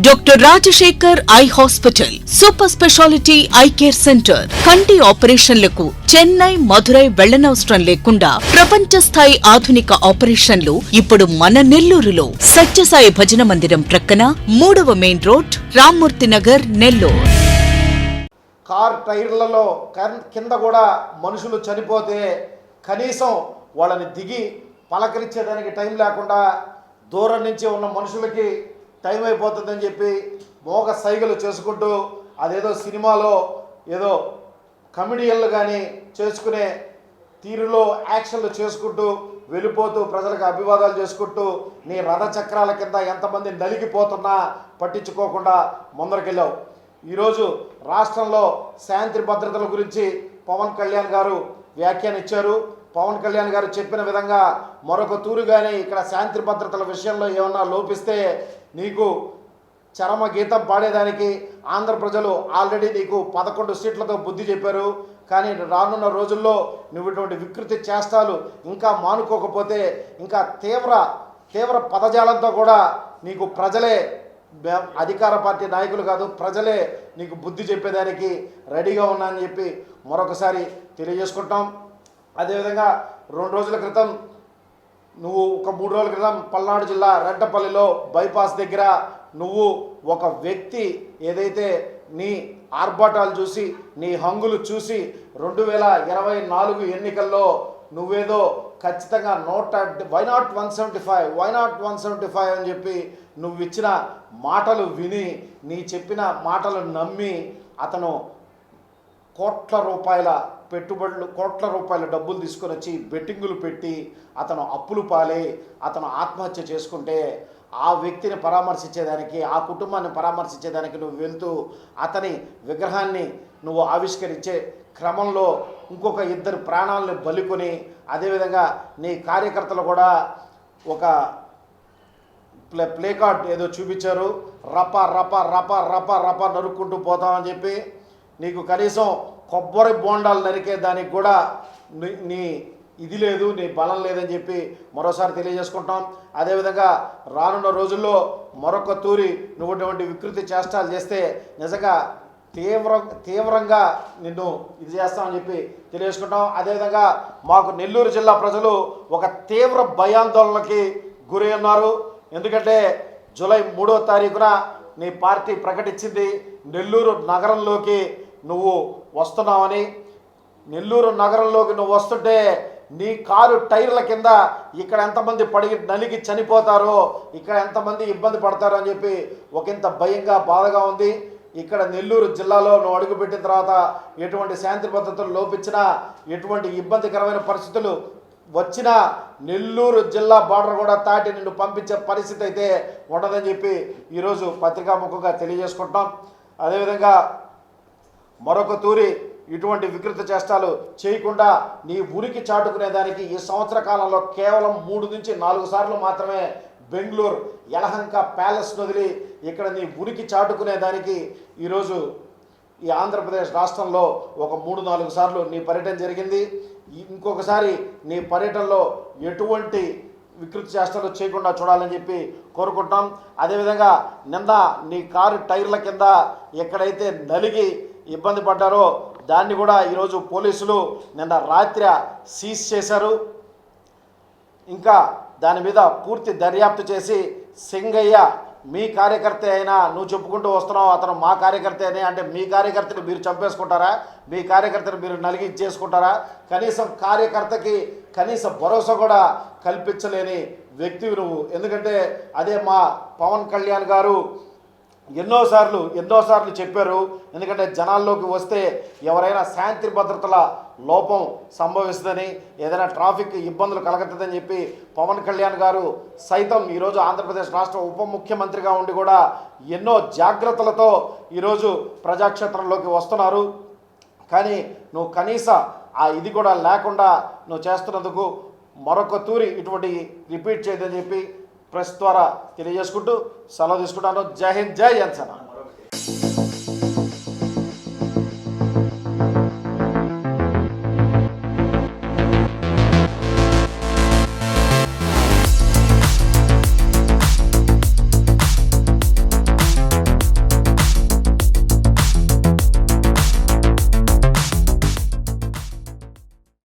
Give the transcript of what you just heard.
Doctor Rajasekhar eye hospital super speciality eye care centre కంటి ఆపరేషన్లకు చెన్నై మధురై వెళ్ళనవసరం లేకుండా ప్రపంచ స్థాయి ఆధునిక ఆపరేషన్లు ఇప్పుడు మన నెల్లూరులో సత్యసాయి భజన మందిరం ప్రక్కన మూడవ main road Rammurthy Nagar Nellore car టైర్లలో కింద కూడా మనుషులు చనిపోతే కనీసం వాళ్ళని దిగి పలకరించేదానికి టైం లేకుండా దూరం నుంచి ఉన్న మనుషులకి టైం అయిపోతుందని చెప్పి మోగ సైగలు చేసుకుంటూ అదేదో సినిమాలో ఏదో కమెడియన్లు కానీ చేసుకునే తీరులో యాక్షన్లు చేసుకుంటూ వెళ్ళిపోతూ ప్రజలకు అభివాదాలు చేసుకుంటూ నీ రథ చక్రాల కింద ఎంతమంది నలిగిపోతున్నా పట్టించుకోకుండా ముందరకెళ్ళావు. ఈరోజు రాష్ట్రంలో శాంతి భద్రతల గురించి పవన్ కళ్యాణ్ గారు వ్యాఖ్యానిచ్చారు. పవన్ కళ్యాణ్ గారు చెప్పిన విధంగా మరొక తూరు కానీ ఇక్కడ శాంతి భద్రతల విషయంలో ఏమన్నా లోపిస్తే నీకు చరమ గీతం పాడేదానికి ఆంధ్ర ప్రజలు ఆల్రెడీ నీకు పదకొండు సీట్లతో బుద్ధి చెప్పారు. కానీ రానున్న రోజుల్లో నువ్వు ఇటువంటి వికృతి చేష్టాలు ఇంకా మానుకోకపోతే ఇంకా తీవ్ర తీవ్ర పదజాలంతో కూడా నీకు ప్రజలే అధికార పార్టీ నాయకులు కాదు ప్రజలే నీకు బుద్ధి చెప్పేదానికి రెడీగా ఉన్నా అని చెప్పి మరొకసారి తెలియజేసుకుంటాం. అదేవిధంగా రెండు రోజుల క్రితం నువ్వు ఒక మూడు రోజుల క్రితం పల్నాడు జిల్లా రెడ్డపల్లిలో బైపాస్ దగ్గర నువ్వు ఒక వ్యక్తి ఏదైతే నీ ఆర్భాటాలు చూసి నీ హంగులు చూసి రెండు వేల ఇరవై నాలుగు ఎన్నికల్లో నువ్వేదో ఖచ్చితంగా నూట why not one seventy five why not one seventy five అని చెప్పి నువ్వు ఇచ్చిన మాటలు విని నీ చెప్పిన మాటలు నమ్మి అతను కోట్ల రూపాయల పెట్టుబడులు కోట్ల రూపాయల డబ్బులు తీసుకొని వచ్చి బెట్టింగులు పెట్టి అతను అప్పులు పాలే అతను ఆత్మహత్య చేసుకుంటే ఆ వ్యక్తిని పరామర్శించేదానికి ఆ కుటుంబాన్ని పరామర్శించేదానికి నువ్వు వెళ్తూ అతని విగ్రహాన్ని నువ్వు ఆవిష్కరించే క్రమంలో ఇంకొక ఇద్దరు ప్రాణాలను బలికొని అదేవిధంగా నీ కార్యకర్తలు కూడా ఒక ప్లే ప్లే కార్డ్ ఏదో చూపించారు. రప రప రప రప రప నరుక్కుంటూ పోతామని చెప్పి నీకు కనీసం కొబ్బరి బోండాలు నరికే దానికి కూడా నీ- నీ ఇది లేదు నీ బలం లేదని చెప్పి మరోసారి తెలియజేసుకుంటాం. అదేవిధంగా రానున్న రోజుల్లో మరొక తూరి నువ్వుటువంటి వికృతి చేష్టాలు చేస్తే నిజంగా తీవ్ర తీవ్రంగా నిన్ను ఇది చేస్తామని చెప్పి తెలియజేసుకుంటాం. అదేవిధంగా మాకు నెల్లూరు జిల్లా ప్రజలు ఒక తీవ్ర భయాందోళనకి గురి ఉన్నారు. ఎందుకంటే జూలై మూడో తారీఖున నీ పార్టీ ప్రకటించింది నెల్లూరు నగరంలోకి నువ్వు వస్తున్నావని నెల్లూరు నగరంలోకి నువ్వు వస్తుంటే నీ కారు టైర్ల కింద ఇక్కడ ఎంతమంది పడిగి నలిగి చనిపోతారో ఇక్కడ ఎంతమంది ఇబ్బంది పడతారో అని చెప్పి ఒకంత భయంగా బాధగా ఉంది. ఇక్కడ నెల్లూరు జిల్లాలో నువ్వు అడుగుపెట్టిన తర్వాత ఎటువంటి శాంతి భద్రతలు లోపించినా ఎటువంటి ఇబ్బందికరమైన పరిస్థితులు వచ్చిన నెల్లూరు జిల్లా బార్డర్ కూడా దాటి నిన్ను పంపించే పరిస్థితి అయితే ఉండదని చెప్పి ఈరోజు పత్రికాముఖంగా తెలియజేసుకుంటాం అదేవిధంగా మరొక తూరి ఇటువంటి వికృత చేష్టాలు చేయకుండా నీ ఉనికి చాటుకునేదానికి ఈ సంవత్సర కాలంలో కేవలం మూడు నుంచి నాలుగు సార్లు మాత్రమే బెంగళూరు యలహంక ప్యాలెస్ వదిలి ఇక్కడ నీ ఉనికి చాటుకునేదానికి ఈరోజు ఈ ఆంధ్రప్రదేశ్ రాష్ట్రంలో ఒక మూడు నాలుగు సార్లు నీ పర్యటన జరిగింది. ఇంకొకసారి నీ పర్యటనలో ఎటువంటి వికృతి చేష్టలు చేయకుండా చూడాలని చెప్పి కోరుకుంటున్నాం. అదేవిధంగా నిన్న నీ కారు టైర్ల కింద ఎక్కడైతే నలిగి ఇబ్బంది పడ్డారో దాన్ని కూడా ఈరోజు పోలీసులు నిన్న రాత్రి సీజ్ చేశారు. ఇంకా దాని మీద పూర్తి దర్యాప్తు చేసి సింగయ్య మీ కార్యకర్త అయినా నువ్వు చెప్పుకుంటూ వస్తున్నావు అతను మా కార్యకర్త అయినా అంటే మీ కార్యకర్తని మీరు చంపేసుకుంటారా? మీ కార్యకర్తను మీరు నలిగి చేసుకుంటారా కనీసం కార్యకర్తకి కనీస భరోసా కూడా కల్పించలేని వ్యక్తివి నువ్వు. ఎందుకంటే అదే మా పవన్ కళ్యాణ్ గారు ఎన్నోసార్లు ఎన్నోసార్లు చెప్పారు. ఎందుకంటే జనాల్లోకి వస్తే ఎవరైనా శాంతి భద్రతల లోపం సంభవిస్తుందని ఏదైనా ట్రాఫిక్ ఇబ్బందులు కలగతుందని చెప్పి పవన్ కళ్యాణ్ గారు సైతం ఈరోజు ఆంధ్రప్రదేశ్ రాష్ట్ర ఉప ముఖ్యమంత్రిగా ఉండి కూడా ఎన్నో జాగ్రత్తలతో ఈరోజు ప్రజాక్షేత్రంలోకి వస్తున్నారు. కానీ నువ్వు కనీస ఆ ఇది కూడా లేకుండా నువ్వు చేస్తున్నందుకు మరొక తూరి ఇటువంటి రిపీట్ చేయదని చెప్పి ప్రెస్ ద్వారా తెలియజేసుకుంటూ సెలవు తీసుకుంటాను. జై హింద్ జై జన్సన్